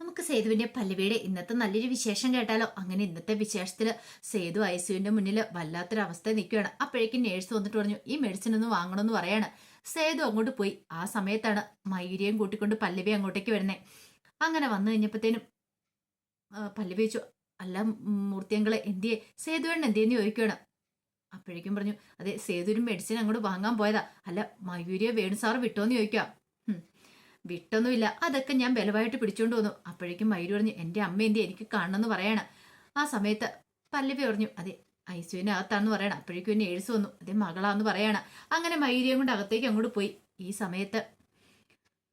നമുക്ക് സേതുവിന്റെ പല്ലവിയുടെ ഇന്നത്തെ നല്ലൊരു വിശേഷം കേട്ടാലോ? അങ്ങനെ ഇന്നത്തെ വിശേഷത്തിൽ സേതു ഐസിയുവിന്റെ മുന്നിൽ വല്ലാത്തൊരു വല്ലാത്തൊരവസ്ഥ നിൽക്കുകയാണ്. അപ്പോഴേക്കും നേഴ്സ് വന്നിട്ട് പറഞ്ഞു ഈ മെഡിസിൻ ഒന്ന് വാങ്ങണമെന്ന് പറയാണ്. സേതു അങ്ങോട്ട് പോയി. ആ സമയത്താണ് മയൂരിയും കൂട്ടിക്കൊണ്ട് പല്ലവി അങ്ങോട്ടേക്ക് വരുന്നേ. അങ്ങനെ വന്നു കഴിഞ്ഞപ്പോഴത്തേനും പല്ലവി വെച്ചു അല്ല മൂർത്തിയങ്കളെ എന്തിയെ? സേതുവേണ്ണ എന്തിയെന്ന് ചോദിക്കുകയാണ്. അപ്പോഴേക്കും പറഞ്ഞു അതെ സേതുവിന് മെഡിസിൻ അങ്ങോട്ട് വാങ്ങാൻ പോയതാ. അല്ല മയൂരിയെ വേണു സാർ വിട്ടോന്ന് ചോദിക്കാം വിട്ടൊന്നുമില്ല. അതൊക്കെ ഞാൻ ബലമായിട്ട് പിടിച്ചോണ്ട് വന്നു. അപ്പോഴേക്കും മയൂര് പറഞ്ഞു എന്റെ അമ്മ എന്തി എനിക്ക് കാണണമെന്ന് പറയണം. ആ സമയത്ത് പല്ലവി പറഞ്ഞു അതെ ഐസുവിന് അകത്താന്ന് പറയണം. അപ്പോഴേക്കും എന്നെ എഴുസ് വന്നു അതെ മകളാന്ന് പറയണം. അങ്ങനെ മയൂരിയും കൊണ്ട് അകത്തേക്ക് അങ്ങോട്ട് പോയി. ഈ സമയത്ത്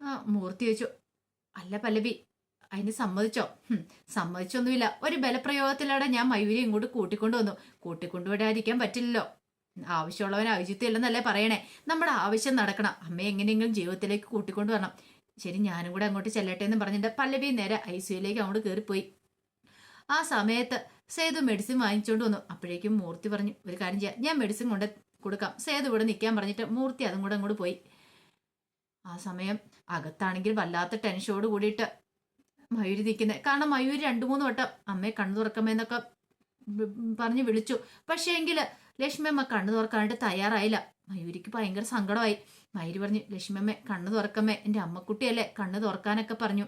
ആ മൂർത്തി വെച്ചു. അല്ല പല്ലവി അതിന് സമ്മതിച്ചോ? സമ്മതിച്ചൊന്നുമില്ല. ഒരു ബലപ്രയോഗത്തിലൂടെ ഞാൻ മയൂരി ഇങ്ങോട്ട് കൂട്ടിക്കൊണ്ടു വന്നു. കൂട്ടിക്കൊണ്ടുവിടാതിരിക്കാൻ പറ്റില്ലല്ലോ. ആവശ്യമുള്ളവൻ ഔചിത്യമില്ലെന്നല്ലേ പറയണേ. നമ്മുടെ ആവശ്യം നടക്കണം. അമ്മയെ എങ്ങനെയെങ്കിലും ജീവിതത്തിലേക്ക് കൂട്ടിക്കൊണ്ടു വരണം. ശരി ഞാനും കൂടെ അങ്ങോട്ട് ചെല്ലട്ടെ എന്ന് പറഞ്ഞിട്ട് പല്ലവി നേരെ ഐ സിയുയിലേക്ക് അങ്ങോട്ട് കയറിപ്പോയി ആ സമയത്ത് സേതു മെഡിസിൻ വാങ്ങിച്ചുകൊണ്ട് വന്നു. അപ്പോഴേക്കും മൂർത്തി പറഞ്ഞു ഒരു കാര്യം ചെയ്യാം ഞാൻ മെഡിസിൻ കൊണ്ട് കൊടുക്കാം. സേതു ഇവിടെ നിൽക്കാൻ പറഞ്ഞിട്ട് മൂർത്തി അതും കൂടെ അങ്ങോട്ട് പോയി. ആ സമയം അകത്താണെങ്കിൽ വല്ലാത്ത ടെൻഷനോട് കൂടിയിട്ട് മയൂരി നിൽക്കുന്നത് കാരണം മയൂരി രണ്ടു മൂന്ന് വട്ടം അമ്മയെ കണ്ണു തുറക്കമ്മേന്നൊക്കെ എന്നൊക്കെ പറഞ്ഞ് വിളിച്ചു. പക്ഷേ എങ്കിൽ ലക്ഷ്മി അമ്മ കണ്ണു തുറക്കാനായിട്ട് തയ്യാറായില്ല. മയൂരിക്ക് ഭയങ്കര സങ്കടമായി. മയൂരി പറഞ്ഞു ലക്ഷ്മിയമ്മേ കണ്ണു തുറക്കമ്മേ എന്റെ അമ്മക്കുട്ടിയല്ലേ കണ്ണു തുറക്കാനൊക്കെ പറഞ്ഞു.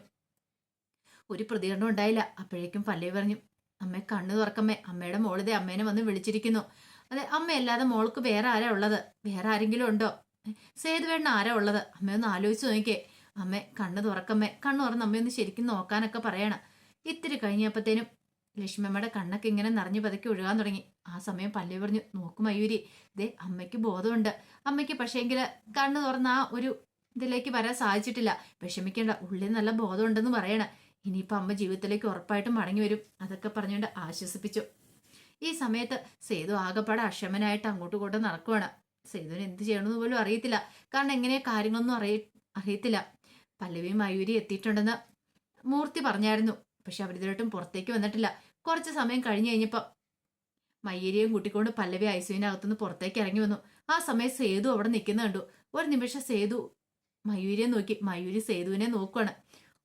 ഒരു പ്രതികരണം ഉണ്ടായില്ല. അപ്പോഴേക്കും പല്ലവി പറഞ്ഞു അമ്മ കണ്ണു തുറക്കമ്മേ അമ്മയുടെ മോളിതേ അമ്മേനെ വന്ന് വിളിച്ചിരിക്കുന്നു. അതെ അമ്മയല്ലാതെ മോൾക്ക് വേറെ ആരാ ഉള്ളത്? വേറെ ആരെങ്കിലും ഉണ്ടോ? സേതുവേണ്ണ ആരാ ഉള്ളത്? അമ്മയൊന്ന് ആലോചിച്ച് നോക്കിയേ. അമ്മ കണ്ണ് തുറക്കമ്മേ കണ്ണ് തുറന്ന് അമ്മയൊന്ന് ശരിക്കും നോക്കാനൊക്കെ പറയണം. ഇത്തിരി കഴിഞ്ഞപ്പോഴത്തേനും ലക്ഷ്മിയമ്മയുടെ കണ്ണൊക്കെ ഇങ്ങനെ നിറഞ്ഞു പതുക്കി ഒഴുകാൻ തുടങ്ങി. ആ സമയം പല്ലവി പറഞ്ഞു നോക്കു മയൂരി ദേ അമ്മയ്ക്ക് ബോധമുണ്ട്. അമ്മയ്ക്ക് പക്ഷേങ്കിൽ കണ്ണ് തുറന്ന ആ ഒരു ഇതിലേക്ക് വരാൻ സാധിച്ചിട്ടില്ല. വിഷമിക്കേണ്ട ഉള്ളിൽ നല്ല ബോധമുണ്ടെന്ന് പറയണം. ഇനിയിപ്പോൾ അമ്മ ജീവിതത്തിലേക്ക് ഉറപ്പായിട്ടും മടങ്ങി വരും അതൊക്കെ പറഞ്ഞുകൊണ്ട് ആശ്വസിപ്പിച്ചു. ഈ സമയത്ത് സേതു ആകപ്പാടെ അക്ഷമനായിട്ട് അങ്ങോട്ടും ഇങ്ങോട്ടും നടക്കുവാണ്. സേതുവിന് എന്ത് ചെയ്യണമെന്ന് പോലും അറിയത്തില്ല. കാരണം എങ്ങനെ കാര്യങ്ങളൊന്നും അറിയ അറിയത്തില്ല. പല്ലവിയും മയൂരി എത്തിയിട്ടുണ്ടെന്ന് മൂർത്തി പറഞ്ഞായിരുന്നു. പക്ഷെ അവരിതുവരെയായിട്ടും പുറത്തേക്ക് വന്നിട്ടില്ല. കുറച്ച് സമയം കഴിഞ്ഞു കഴിഞ്ഞപ്പോൾ മയ്യേരിയും കൂട്ടിക്കൊണ്ട് പല്ലവി ഐസുവിനകത്തുനിന്ന് പുറത്തേക്ക് ഇറങ്ങി വന്നു. ആ സമയം സേതു അവിടെ നിൽക്കുന്ന കണ്ടു. ഒരു നിമിഷം സേതു മയൂരിയെ നോക്കി. മയൂരി സേതുവിനെ നോക്കുവാണ്.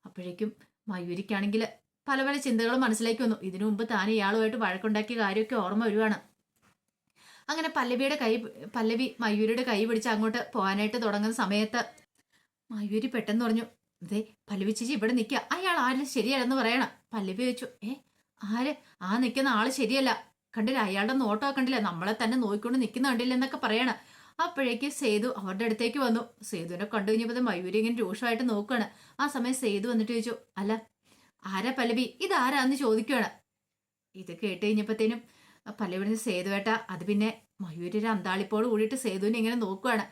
അപ്പോഴേക്കും മയൂരിക്കാണെങ്കിൽ പല പല ചിന്തകൾ മനസ്സിലേക്ക് വന്നു. ഇതിനു മുമ്പ് താൻ ഇയാളുമായിട്ട് വഴക്കുണ്ടാക്കിയ കാര്യമൊക്കെ ഓർമ്മ വരുവാണ്. അങ്ങനെ പല്ലവിയുടെ കൈ പല്ലവി മയൂരിയുടെ കൈ പിടിച്ച് അങ്ങോട്ട് പോകാനായിട്ട് തുടങ്ങുന്ന സമയത്ത് മയൂരി പെട്ടെന്ന് പറഞ്ഞു അതെ പല്ലവി ചേച്ചി ഇവിടെ നിൽക്കുക. അയാൾ ആരും ശരിയല്ലെന്ന് പറയണം. പല്ലവി ചോദിച്ചു ഏ ആര്? ആ നിൽക്കുന്ന ആൾ ശരിയല്ല. കണ്ടില്ല അയാളുടെ നോട്ടമൊക്കെ കണ്ടില്ല? നമ്മളെ തന്നെ നോക്കിക്കൊണ്ട് നിൽക്കുന്ന കണ്ടില്ല എന്നൊക്കെ പറയണം. അപ്പോഴേക്ക് സേതു അവരുടെ അടുത്തേക്ക് വന്നു. സേതുവിനെ കണ്ടു കഴിഞ്ഞപ്പോൾ മയൂരി ഇങ്ങനെ രൂക്ഷമായിട്ട് നോക്കുകയാണ്. ആ സമയം സേതു വന്നിട്ട് ചോദിച്ചു അല്ല ആരാ പല്ലവി? ഇതാരാന്ന് ചോദിക്കുകയാണ്. ഇത് കേട്ട് കഴിഞ്ഞപ്പോഴത്തേനും പല്ലവിടുന്ന് സേതുവേട്ട അത് പിന്നെ മയൂരി ഒരു അന്താളിപ്പോട് കൂടിയിട്ട് സേതുവിനെ ഇങ്ങനെ നോക്കുകയാണ്.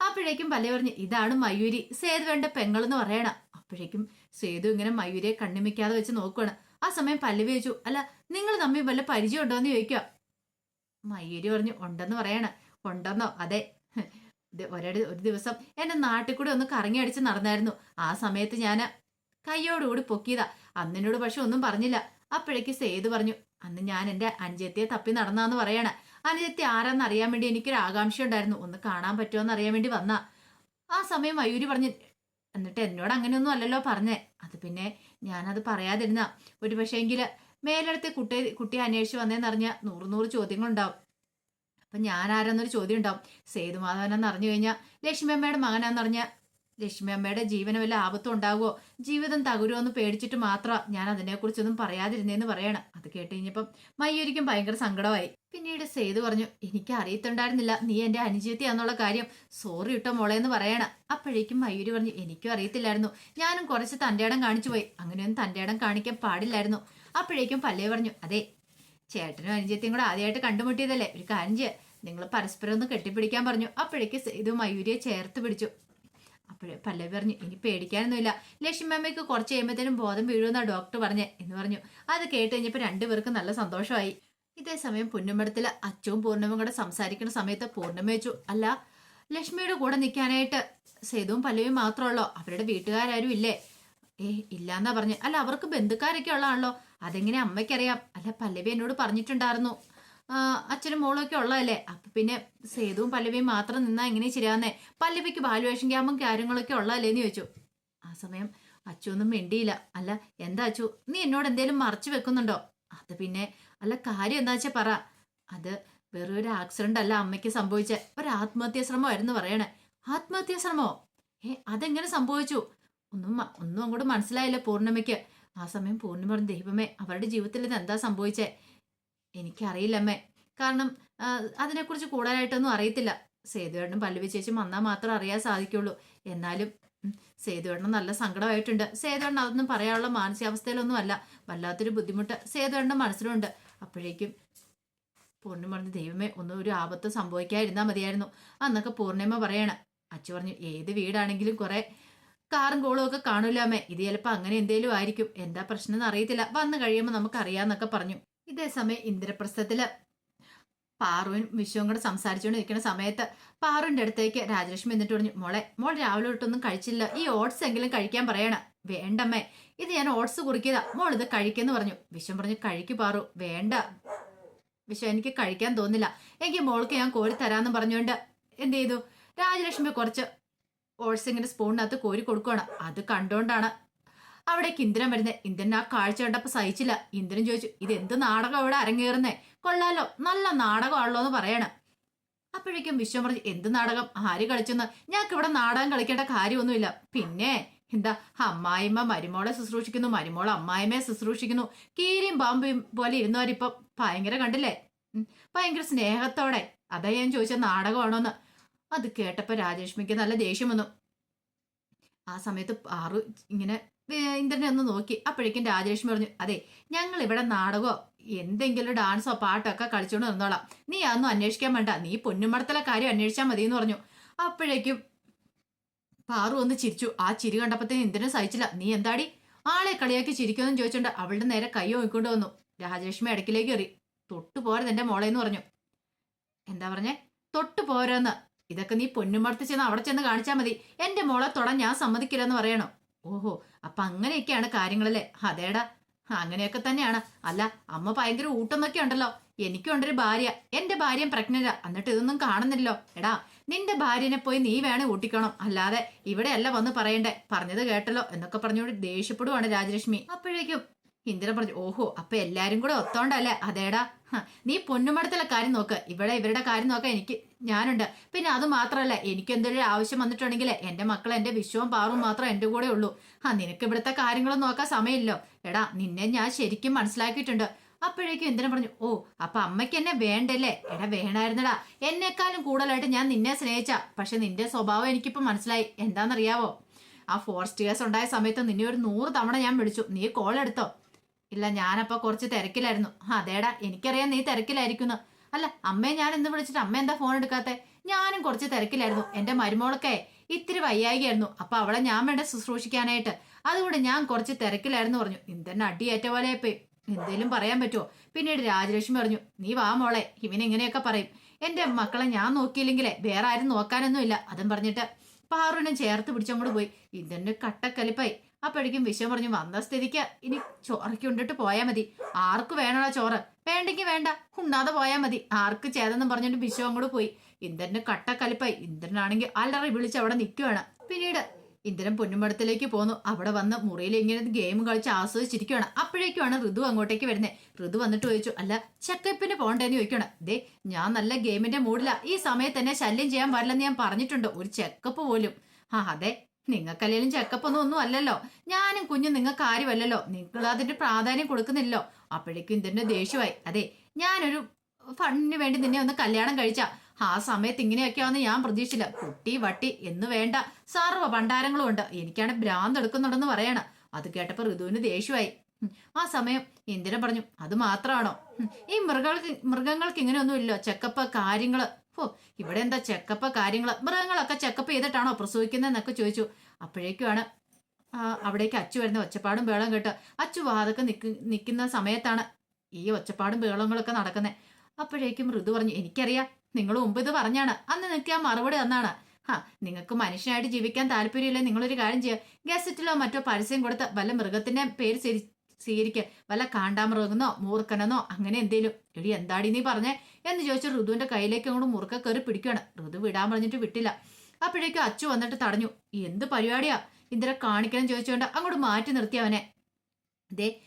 അപ്പോഴേക്കും പല്ലവി പറഞ്ഞു ഇതാണ് മയൂരി. സേതുവേണ്ട പെങ്ങളെന്ന് പറയണം. അപ്പോഴേക്കും സേതു ഇങ്ങനെ മയൂരിയെ കണ്ണിമിക്കാതെ വെച്ച് നോക്കുവാണ്. ആ സമയം പല്ലവി ചോദിച്ചു അല്ല നിങ്ങൾ തമ്മിൽ വല്ല പരിചയം ഉണ്ടോ എന്ന് ചോദിക്കുക മയൂരി പറഞ്ഞു ഉണ്ടെന്ന് പറയണം. ഉണ്ടെന്നോ? അതെ. ഒരേ ഒരു ദിവസം എന്നെ നാട്ടിൽ കൂടെ ഒന്ന് കറങ്ങി അടിച്ച് നടന്നായിരുന്നു. ആ സമയത്ത് ഞാൻ കയ്യോടുകൂടി പൊക്കിയതാ. അന്നിനോട് പക്ഷെ ഒന്നും പറഞ്ഞില്ല. അപ്പോഴേക്ക് സേതു പറഞ്ഞു അന്ന് ഞാൻ എന്റെ അഞ്ചെത്തിയെ തപ്പി നടന്നാന്ന് പറയണ. അനുജത്തി ആരാന്ന് അറിയാൻ വേണ്ടി എനിക്കൊരു ആകാംക്ഷ ഉണ്ടായിരുന്നു. ഒന്ന് കാണാൻ പറ്റുമോ അറിയാൻ വേണ്ടി വന്ന. ആ സമയം മയൂരി പറഞ്ഞു എന്നിട്ട് എന്നോട് അങ്ങനെയൊന്നും അല്ലല്ലോ പറഞ്ഞേ. അത് പിന്നെ ഞാനത് പറയാതിരുന്ന. ഒരു പക്ഷേ എങ്കിൽ മേലടുത്ത് കുട്ടി കുട്ടിയെ അന്വേഷിച്ച് വന്നേന്നറിഞ്ഞ നൂറ് നൂറ് ചോദ്യങ്ങളുണ്ടാവും. അപ്പം ഞാൻ ആരാന്നൊരു ചോദ്യം ഉണ്ടാവും സേതുമാധവനെന്ന് അറിഞ്ഞു കഴിഞ്ഞാൽ ലക്ഷ്മി അമ്മയുടെ മകനാന്നറിഞ്ഞ ലക്ഷ്മി അമ്മയുടെ ജീവന് വല്ല ആപത്തും ജീവിതം തകരുമോ എന്ന് പേടിച്ചിട്ട് മാത്രം ഞാൻ അതിനെക്കുറിച്ചൊന്നും പറയാതിരുന്നേന്ന് പറയണം. അത് കേട്ട് കഴിഞ്ഞപ്പം മയ്യൊരിക്കും ഭയങ്കര സങ്കടമായി. പിന്നീട് സേതു പറഞ്ഞു എനിക്ക് അറിയത്തുണ്ടായിരുന്നില്ല. നീ എന്റെ അനുജത്തിയാന്നുള്ള കാര്യം. സോറി ഇട്ടോ മോളെ എന്ന് പറയണം. അപ്പോഴേക്കും മയൂരി പറഞ്ഞു എനിക്കും അറിയത്തില്ലായിരുന്നു. ഞാനും കുറച്ച് തന്റെ ഇടം കാണിച്ചു പോയി. അങ്ങനെയൊന്നും തന്റെ ഇടം കാണിക്കാൻ പാടില്ലായിരുന്നു. അപ്പോഴേക്കും പല്ലേ പറഞ്ഞു അതെ ചേട്ടനും അനുജത്തിയും കൂടെ ആദ്യമായിട്ട് കണ്ടുമുട്ടിയതല്ലേ? ഒരു കാര്യം നിങ്ങൾ പരസ്പരം ഒന്ന് കെട്ടിപ്പിടിക്കാൻ പറഞ്ഞു. അപ്പോഴേക്കും സേതു മയൂരിയെ ചേർത്ത് പിടിച്ചു. അപ്പോഴേ പല്ലവി പറഞ്ഞു ഇനി പേടിക്കാനൊന്നുമില്ല. ലക്ഷ്മി അമ്മയ്ക്ക് കുറച്ച് കഴിയുമ്പോഴത്തേനും ബോധം വീഴുമെന്നാ ഡോക്ടർ പറഞ്ഞേ എന്ന് പറഞ്ഞു. അത് കേട്ട് കഴിഞ്ഞപ്പോൾ രണ്ടുപേർക്കും നല്ല സന്തോഷമായി. ഇതേ സമയം പുന്നമ്പടത്തിൽ അച്ഛവും പൂർണവും കൂടെ സംസാരിക്കുന്ന സമയത്ത് പൂർണമ വെച്ചു അല്ല ലക്ഷ്മിയുടെ കൂടെ നിൽക്കാനായിട്ട് സേതുവും പല്ലവിയും മാത്രമുള്ളോ അവരുടെ വീട്ടുകാരും ഇല്ലേ? ഏ ഇല്ലാന്നാ പറഞ്ഞു. അല്ല അവർക്ക് ബന്ധുക്കാരൊക്കെ ഉള്ളതാണല്ലോ. അതെങ്ങനെ അമ്മയ്ക്കറിയാം? അല്ല പല്ലവി എന്നോട് പറഞ്ഞിട്ടുണ്ടായിരുന്നു. അച്ഛനും മോളൊക്കെ ഉള്ളതല്ലേ? അപ്പൊ പിന്നെ സേതുവും പല്ലവിയും മാത്രം നിന്നാ എങ്ങനെ ശരിയാന്നേ പല്ലവിക്ക് ബാലുവേഷൻ ക്യാമ്പും കാര്യങ്ങളൊക്കെ ഉള്ളതല്ലേ എന്ന് ചോദിച്ചു. ആ സമയം അച്ചു ഒന്നും മിണ്ടിയില്ല. അല്ല എന്താ അച്ചു? നീ എന്നോട് എന്തേലും മറച്ചു വെക്കുന്നുണ്ടോ? അത് പിന്നെ അല്ല കാര്യം എന്താ വെച്ചാ പറ. അത് വെറും ഒരു ആക്സിഡന്റ് അല്ല അമ്മയ്ക്ക് സംഭവിച്ച. ഒരു ആത്മഹത്യാ ശ്രമമായിരുന്നു പറയണേ. ആത്മഹത്യാ ശ്രമോ? ഏ അതെങ്ങനെ സംഭവിച്ചു? ഒന്നും ഒന്നും അങ്ങോട്ട് മനസ്സിലായില്ല പൂർണിമയ്ക്ക്. ആ സമയം പൂർണിമ പറഞ്ഞു ദൈവമേ അവരുടെ ജീവിതത്തിൽ ഇത് എന്താ സംഭവിച്ചേ? എനിക്കറിയില്ല അമ്മേ. കാരണം അതിനെക്കുറിച്ച് കൂടുതലായിട്ടൊന്നും അറിയത്തില്ല. സേതുവേട്ടനും പല്ലവി ചേച്ചി വന്നാൽ മാത്രം അറിയാൻ സാധിക്കുള്ളൂ. എന്നാലും സേതുവേട്ടന് നല്ല സങ്കടമായിട്ടുണ്ട്. സേതുവേട്ടൻ അതൊന്നും പറയാനുള്ള മാനസികാവസ്ഥയിലൊന്നും അല്ല വല്ലാത്തൊരു ബുദ്ധിമുട്ട് സേതുവേട്ടന്റെ മനസ്സിലുണ്ട്. അപ്പോഴേക്കും പൂർണിമ പറഞ്ഞു ദൈവമേ ഒന്നും ഒരു ആപത്ത് സംഭവിക്കാതിരുന്നാൽ മതിയായിരുന്നു. അന്നൊക്കെ പൂർണിമ പറയണ. അച്ചു പറഞ്ഞു ഏത് വീടാണെങ്കിലും കുറെ കാറും കോളും ഒക്കെ കാണൂലാമേ ഇത് ചിലപ്പോൾ അങ്ങനെ എന്തേലും ആയിരിക്കും. എന്താ പ്രശ്നം എന്ന് അറിയത്തില്ല. വന്നു കഴിയുമ്പോൾ നമുക്ക് അറിയാന്നൊക്കെ പറഞ്ഞു. ഇതേ സമയം ഇന്ദ്രപ്രസ്ഥത്തിൽ പാറുവും വിശ്വവും കൂടെ സംസാരിച്ചുകൊണ്ട് നിൽക്കുന്ന സമയത്ത് പാറുവിന്റെ അടുത്തേക്ക് രാജലക്ഷ്മി എന്നിട്ട് പറഞ്ഞു മോളെ മോൾ രാവിലെ തൊട്ടൊന്നും കഴിച്ചില്ല. ഈ ഓട്സ് എങ്കിലും കഴിക്കാൻ പറയണം. വേണ്ടമ്മേ. ഇത് ഞാൻ ഓട്സ് കുറിക്കിയതാ. മോൾ ഇത് കഴിക്കെന്ന് പറഞ്ഞു. വിശ്വം പറഞ്ഞു കഴിക്കു പാറു. വേണ്ട. വിശ്വം എനിക്ക് കഴിക്കാൻ തോന്നില്ല. എങ്കിൽ മോൾക്ക് ഞാൻ കോരി തരാന്ന് പറഞ്ഞുകൊണ്ട് എന്ത് ചെയ്തു? രാജലക്ഷ്മി കുറച്ച് ഓട്സ് ഇങ്ങനെ സ്പൂണിനകത്ത് കോരി കൊടുക്കുകയാണ് അത് കണ്ടോണ്ടാണ് അവിടേക്ക് ഇന്ദ്രൻ വരുന്നത് ഇന്ദ്രൻ ആ കാഴ്ച കണ്ടപ്പോ സഹിച്ചില്ല. ഇന്ദ്രൻ ചോദിച്ചു ഇത് എന്ത് നാടകം ഇവിടെ അരങ്ങേറുന്നേ? കൊള്ളാലോ. നല്ല നാടകമാണല്ലോ എന്ന് പറയണം. അപ്പോഴേക്കും വിശ്വം പറഞ്ഞു എന്ത് നാടകം? ആര് കളിച്ചെന്ന്? ഞങ്ങൾക്ക് ഇവിടെ നാടകം കളിക്കേണ്ട കാര്യമൊന്നുമില്ല. പിന്നെ എന്താ? അമ്മായിമ്മ മരുമോളെ ശുശ്രൂഷിക്കുന്നു. മരുമോളെ അമ്മായിമ്മയെ ശുശ്രൂഷിക്കുന്നു. കീരിയും പാമ്പയും പോലെ ഇരുന്നവരിപ്പം ഭയങ്കര കണ്ടില്ലേ? ഭയങ്കര സ്നേഹത്തോടെ. അതാ ഞാൻ ചോദിച്ച നാടകമാണോന്ന്. അത് കേട്ടപ്പോ രാജലക്ഷ്മിക്ക് നല്ല ദേഷ്യം വന്നു. ആ സമയത്ത് ആറു ഇങ്ങനെ ഇന്ദ്രനെ ഒന്ന് നോക്കി. അപ്പോഴേക്കും രാജലക്ഷ്മി പറഞ്ഞു അതെ ഞങ്ങൾ ഇവിടെ നാടകമോ എന്തെങ്കിലും ഡാൻസോ പാട്ടോ ഒക്കെ കളിച്ചുകൊണ്ട് നിന്നോളാം നീ അതൊന്നും അന്വേഷിക്കാൻ വേണ്ട. നീ പൊന്നുമടത്തിലെ കാര്യം അന്വേഷിച്ചാൽ മതി എന്ന് പറഞ്ഞു. അപ്പോഴേക്കും പാറു ഒന്ന് ചിരിച്ചു. ആ ചിരി കണ്ടപ്പോഴത്തേന് ഇന്ദ്രനെ സഹിച്ചില്ല. നീ എന്താടി? ആളെ കളിയാക്കി ചിരിക്കുമെന്ന് ചോദിച്ചോണ്ട് അവളുടെ നേരെ കൈ ഒഴിക്കൊണ്ട് വന്നു. രാജലക്ഷ്മി ഇടയ്ക്കിലേക്ക് എറി തൊട്ടു പോരത് എന്റെ മോളെന്ന് പറഞ്ഞു. എന്താ പറഞ്ഞേ? തൊട്ടു പോരെന്ന്. ഇതൊക്കെ നീ പൊന്നുമടത്ത് ചെന്ന് അവിടെ ചെന്ന് കാണിച്ചാൽ മതി. എന്റെ മോളെ തൊടാൻ ഞാൻ സമ്മതിക്കില്ലെന്ന് പറയണോ? ഓഹോ അപ്പൊ അങ്ങനെയൊക്കെയാണ് കാര്യങ്ങളല്ലേ? അതേടാ. അങ്ങനെയൊക്കെ തന്നെയാണ്. അല്ല അമ്മ ഭയങ്കര ഊട്ടമൊക്കെ ഉണ്ടല്ലോ. എനിക്കുണ്ടൊരു ഭാര്യ. എന്റെ ഭാര്യ പ്രഗ്നന്റാ. എന്നിട്ട് ഇതൊന്നും കാണുന്നില്ലല്ലോ. എടാ നിന്റെ ഭാര്യനെ പോയി നീ വേണേ ഊട്ടിക്കണം. അല്ലാതെ ഇവിടെയല്ല വന്ന് പറയണ്ടേ. പറഞ്ഞത് കേട്ടല്ലോ എന്നൊക്കെ പറഞ്ഞുകൊണ്ട് ദേഷ്യപ്പെടുവാണ് രാജലക്ഷ്മി. അപ്പോഴേക്കും ഇന്ദ്രൻ പറഞ്ഞു ഓഹോ അപ്പൊ എല്ലാരും കൂടെ ഒത്തോണ്ടല്ലേ? അതേടാ നീ പൊന്നുമടത്തിലെ കാര്യം നോക്ക്. ഇവിടെ ഇവരുടെ കാര്യം നോക്കാൻ എനിക്ക് ഞാനുണ്ട്. പിന്നെ അത് മാത്രമല്ല എനിക്ക് എന്തൊരു ആവശ്യം വന്നിട്ടുണ്ടെങ്കിൽ എന്റെ മക്കൾ എന്റെ വിശ്വവും പാറും മാത്രം എന്റെ കൂടെ ഉള്ളൂ. ആ നിനക്ക് ഇവിടുത്തെ കാര്യങ്ങളും നോക്കാൻ സമയമില്ലോ. എടാ നിന്നെ ഞാൻ ശരിക്കും മനസ്സിലാക്കിയിട്ടുണ്ട്. അപ്പോഴേക്കും ഇന്ദ്രൻ പറഞ്ഞു ഓ അപ്പൊ അമ്മയ്ക്ക് എന്നെ വേണ്ടല്ലേ? എടാ വേണായിരുന്നടാ. എന്നെക്കാളും കൂടുതലായിട്ട് ഞാൻ നിന്നെ സ്നേഹിച്ച. പക്ഷെ നിന്റെ സ്വഭാവം എനിക്കിപ്പോ മനസ്സിലായി. എന്താണെന്നറിയാവോ? ആ ഫോറസ്റ്റ് കേസ് ഉണ്ടായ സമയത്ത് നിന്നെ ഒരു നൂറ് തവണ ഞാൻ വിളിച്ചു. നീ കോൾ എടുത്തോ? ഇല്ല ഞാനപ്പോ കുറച്ച് തിരക്കിലായിരുന്നു. അതേടാ എനിക്കറിയാം നീ തിരക്കിലായിരിക്കുന്നു. അല്ല അമ്മയെ ഞാൻ എന്ന് വിളിച്ചിട്ട് അമ്മ എന്താ ഫോൺ എടുക്കാത്തെ? ഞാനും കുറച്ച് തിരക്കിലായിരുന്നു. എന്റെ മരുമോളൊക്കെ ഇത്തിരി വയ്യായികയായിരുന്നു. അപ്പൊ അവളെ ഞാൻ വേണ്ട ശുശ്രൂഷിക്കാനായിട്ട്. അതുകൊണ്ട് ഞാൻ കുറച്ച് തിരക്കിലായിരുന്നു പറഞ്ഞു. ഇന്ദ്രൻ അടിയേറ്റ പോലെ പോയി എന്തേലും പറയാൻ പറ്റുമോ പിന്നീട് രാജലക്ഷ്മി പറഞ്ഞു നീ വാ മോളെ ഇവൻ ഇങ്ങനെയൊക്കെ പറയും. എന്റെ മക്കളെ ഞാൻ നോക്കിയില്ലെങ്കിലേ വേറെ ആരും നോക്കാനൊന്നും ഇല്ല അതും പറഞ്ഞിട്ട് പാറുവിനെ ചേർത്ത് പിടിച്ചങ്ങോട്ട് പോയി. ഇന്ദ്രന്റെ കട്ടക്കലിപ്പായി. അപ്പോഴേക്കും വിഷം പറഞ്ഞു വന്ന സ്ഥിതിക്ക് ഇനി ചോറയ്ക്ക് കൊണ്ടിട്ട് പോയാൽ മതി. ആർക്ക് വേണോ ചോറ്? വേണ്ടെങ്കിൽ വേണ്ട. ഉണ്ണാതെ പോയാൽ മതി. ആർക്ക് ചേതെന്നും പറഞ്ഞിട്ട് വിഷം അങ്ങോട്ട് പോയി. ഇന്ദ്രന് കട്ടക്കലിപ്പായി. ഇന്ദ്രനാണെങ്കിൽ അല്ലറി വിളിച്ച് അവിടെ നിൽക്കുവാണ് പിന്നീട് ഇന്ദ്രൻ പൊന്നുമടത്തിലേക്ക് പോന്നു. അവിടെ വന്ന് മുറിയിൽ ഇങ്ങനെ ഗെയിം കളിച്ച് ആസ്വദിച്ചിരിക്കുകയാണ് അപ്പോഴേക്കുമാണ് ഋതു അങ്ങോട്ടേക്ക് വരുന്നത് ഋതു വന്നിട്ട് ചോദിച്ചു അല്ല ചെക്കപ്പിന് പോകണ്ടേന്ന് ചോദിക്കണം ദേ ഞാൻ നല്ല ഗെയിമിന്റെ മൂഡില ഈ സമയത്ത് തന്നെ ശല്യം ചെയ്യാൻ പാടില്ലെന്ന് ഞാൻ പറഞ്ഞിട്ടുണ്ട്. ഒരു ചെക്കപ്പ് പോലും. ആ അതെ. നിങ്ങൾക്കല്ലേലും ചെക്കപ്പ് ഒന്നും ഒന്നും അല്ലല്ലോ. ഞാനും കുഞ്ഞും നിങ്ങൾക്ക് കാര്യമല്ലല്ലോ നിങ്ങൾ അതിന്റെ പ്രാധാന്യം കൊടുക്കുന്നില്ലല്ലോ. അപ്പോഴേക്കും ഇന്ദ്രന്റെ ദേഷ്യമായി. അതെ ഞാനൊരു ഫണ്ടിന് വേണ്ടി നിന്നെ ഒന്ന് കല്യാണം കഴിച്ച. ആ സമയത്ത് ഇങ്ങനെയൊക്കെയാണെന്ന് ഞാൻ പ്രതീക്ഷിച്ചില്ല. കുട്ടി വട്ടി എന്ന് വേണ്ട സർവ ഭണ്ഡാരങ്ങളും ഉണ്ട്. എനിക്കാണ് ഭ്രാന്ത് എടുക്കുന്നുണ്ടെന്ന് പറയണ. അത് കേട്ടപ്പോൾ ഋതുവിന് ദേഷ്യമായി. ആ സമയം ഇന്ദിര പറഞ്ഞു അത് മാത്രമാണോ ഈ മൃഗങ്ങൾക്ക് മൃഗങ്ങൾക്ക് ഇങ്ങനെയൊന്നും ഇല്ലോ ചെക്കപ്പ് കാര്യങ്ങൾ. ഓ ഇവിടെ എന്താ ചെക്കപ്പ് കാര്യങ്ങൾ? മൃഗങ്ങളൊക്കെ ചെക്കപ്പ് ചെയ്തിട്ടാണോ പ്രസവിക്കുന്നതെന്നൊക്കെ ചോദിച്ചു. അപ്പോഴേക്കുമാണ് അവിടേക്ക് അച്ചു വരുന്ന ഒച്ചപ്പാടും ബേളം കേട്ട് അച്ചു വാതൊക്കെ നിക്ക് നിൽക്കുന്ന സമയത്താണ് ഈ ഒച്ചപ്പാടും ബേളങ്ങളൊക്കെ നടക്കുന്നത് അപ്പോഴേക്കും ഋതു പറഞ്ഞു എനിക്കറിയാം. നിങ്ങൾ മുമ്പ് ഇത് പറഞ്ഞാണ്. അന്ന് നിൽക്കുക ആ മറുപടി തന്നാണ്. ഹാ നിങ്ങൾക്ക് മനുഷ്യനായിട്ട് ജീവിക്കാൻ താല്പര്യമില്ല? നിങ്ങളൊരു കാര്യം ചെയ്യുക ഗസറ്റിലോ മറ്റോ പരസ്യം കൊടുത്ത് വല്ല മൃഗത്തിന്റെ പേര് സ്വീ- സ്വീകരിക്കുക വല്ല കാണ്ടാമൃഗന്നോ മൂർക്കനെന്നോ അങ്ങനെ എന്തേലും. എടി എന്താടി നീ പറഞ്ഞേ? എന്ന് ചോദിച്ചു ഋതുവിന്റെ കയ്യിലേക്ക് അങ്ങോട്ട് മുറുക്ക കയറി പിടിക്കുകയാണ് ഋതു വിടാൻ പറഞ്ഞിട്ട് വിട്ടില്ല. അപ്പോഴേക്കും അച്ചു വന്നിട്ട് തടഞ്ഞു. എന്ത് പരിപാടിയാ? ഇന്ദിര കാണിക്കണം ചോദിച്ചുകൊണ്ട് അങ്ങോട്ട് മാറ്റി നിർത്തി അവനെ. ദേ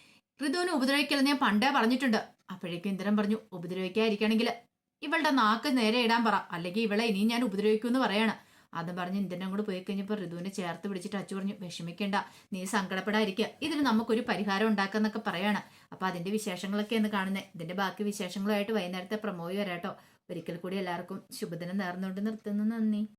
ഋതുവിനെ ഉപദ്രവിക്കലെന്ന് ഞാൻ പണ്ടേ പറഞ്ഞിട്ടുണ്ട്. അപ്പോഴേക്കും ഇന്ദ്രൻ പറഞ്ഞു ഉപദ്രവിക്കാതിരിക്കണമെങ്കിൽ ഇവളുടെ നാക്ക് നേരെ ഇടാൻ പറ. അല്ലെങ്കിൽ ഇവളെ ഇനിയും ഞാൻ ഉപദ്രവിക്കുമെന്ന് പറയാണ്. അതും പറഞ്ഞ് ഇന്ദ്രനും അങ്ങോട്ട് പോയി കഴിഞ്ഞപ്പോൾ ഋതുവിനെ ചേർത്ത് പിടിച്ചിട്ട് അച്ചു പറഞ്ഞു വിഷമിക്കേണ്ട നീ സങ്കടപ്പെടാതിരിക്കുക ഇതിന് നമുക്കൊരു പരിഹാരം ഉണ്ടാക്കാന്നൊക്കെ പറയാണ്. അപ്പൊ അതിന്റെ വിശേഷങ്ങളൊക്കെ എന്ന് കാണുന്നത് ഇതിന്റെ ബാക്കി വിശേഷങ്ങളുമായിട്ട് വൈകുന്നേരത്തെ പ്രമോയി വരാട്ടോ. ഒരിക്കൽ കൂടി എല്ലാവർക്കും ശുഭദിനം നേർന്നുകൊണ്ട് നിർത്തുന്നു. നന്ദി.